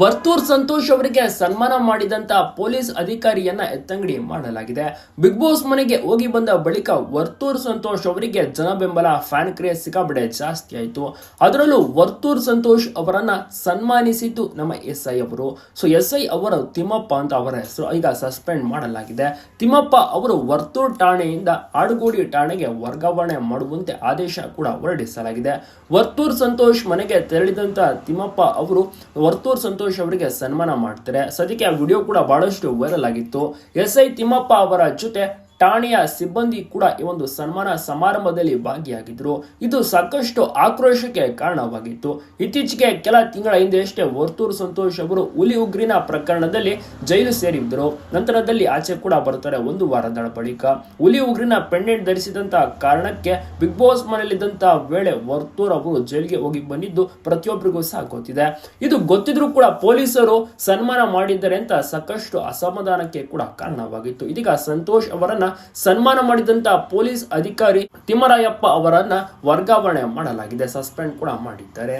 ವರ್ತೂರ್ ಸಂತೋಷ್ ಅವರಿಗೆ ಸನ್ಮಾನ ಮಾಡಿದಂತ ಪೊಲೀಸ್ ಅಧಿಕಾರಿಯನ್ನ ಎತ್ತಂಗಡಿ ಮಾಡಲಾಗಿದೆ. ಬಿಗ್ ಬಾಸ್ ಮನೆಗೆ ಹೋಗಿ ಬಂದ ಬಳಿಕ ವರ್ತೂರ್ ಸಂತೋಷ್ ಅವರಿಗೆ ಜನ ಬೆಂಬಲ ಫ್ಯಾನ್ ಕ್ರೇಜ್ ಸಿಕ್ಕಾಬಿಡೆ ಜಾಸ್ತಿ ಆಯಿತು. ಅದರಲ್ಲೂ ವರ್ತೂರ್ ಸಂತೋಷ್ ಅವರನ್ನ ಸನ್ಮಾನಿಸಿದ್ದು ನಮ್ಮ ಎಸ್ ಐ ಅವರು. ಸೊ ಎಸ್ ಐ ಅವರು ತಿಮ್ಮಪ್ಪ ಅಂತ ಅವರ ಹೆಸರು ಈಗ ಸಸ್ಪೆಂಡ್ ಮಾಡಲಾಗಿದೆ. ತಿಮ್ಮಪ್ಪ ಅವರು ವರ್ತೂರ್ ಠಾಣೆಯಿಂದ ಆಡುಗೋಡಿ ಠಾಣೆಗೆ ವರ್ಗಾವಣೆ ಮಾಡುವಂತೆ ಆದೇಶ ಕೂಡ ಹೊರಡಿಸಲಾಗಿದೆ. ವರ್ತೂರ್ ಸಂತೋಷ್ ಮನೆಗೆ ತೆರಳಿದಂತ ತಿಮ್ಮಪ್ಪ ಅವರು ವರ್ತೂರ್ ಸಂತೋಷ್ ಅವರಿಗೆ ಸನ್ಮಾನ ಮಾಡ್ತಾರೆ. ಸದ್ಯಕ್ಕೆ ಆ ವಿಡಿಯೋ ಕೂಡ ಬಹಳಷ್ಟು ವೈರಲ್ ಆಗಿತ್ತು. ಎಸ್ ಐ ತಿಮ್ಮಪ್ಪ ಅವರ ಜೊತೆ ಠಾಣೆಯ ಸಿಬ್ಬಂದಿ ಕೂಡ ಈ ಒಂದು ಸನ್ಮಾನ ಸಮಾರಂಭದಲ್ಲಿ ಭಾಗಿಯಾಗಿದ್ರು. ಇದು ಸಾಕಷ್ಟು ಆಕ್ರೋಶಕ್ಕೆ ಕಾರಣವಾಗಿತ್ತು. ಇತ್ತೀಚೆಗೆ ಕೆಲ ತಿಂಗಳ ಹಿಂದೆಯಷ್ಟೇ ವರ್ತೂರು ಸಂತೋಷ್ ಅವರು ಹುಲಿ ಉಗ್ರಿನ ಪ್ರಕರಣದಲ್ಲಿ ಜೈಲು ಸೇರಿದ್ರು. ನಂತರದಲ್ಲಿ ಆಚೆ ಕೂಡ ಬರ್ತಾರೆ ಒಂದು ವಾರದ ಬಳಿಕ. ಹುಲಿ ಉಗ್ರಿನ ಪೆಂಡೆಂಟ್ ಧರಿಸಿದಂತಹ ಕಾರಣಕ್ಕೆ ಬಿಗ್ ಬಾಸ್ ಮನೆಯಲ್ಲಿದ್ದಂತಹ ವೇಳೆ ವರ್ತೂರ್ ಅವರು ಜೈಲಿಗೆ ಹೋಗಿ ಬಂದಿದ್ದು ಪ್ರತಿಯೊಬ್ಬರಿಗೂ ಸಹ ಗೊತ್ತಿದೆ ಇದು ಗೊತ್ತಿದ್ರೂ ಕೂಡ ಪೊಲೀಸರು ಸನ್ಮಾನ ಮಾಡಿದ್ದಾರೆ ಅಂತ ಸಾಕಷ್ಟು ಅಸಮಾಧಾನಕ್ಕೆ ಕೂಡ ಕಾರಣವಾಗಿತ್ತು. ಇದೀಗ ಸಂತೋಷ್ ಸನ್ಮಾನ ಮಾಡಿದಂತ ಪೊಲೀಸ್ ಅಧಿಕಾರಿ ತಿಮ್ಮರಾಯಪ್ಪ ಅವರನ್ನ ವರ್ಗಾವಣೆ ಮಾಡಲಾಗಿದೆ. ಸಸ್ಪೆಂಡ್ ಕೂಡ ಮಾಡಿದ್ದಾರೆ.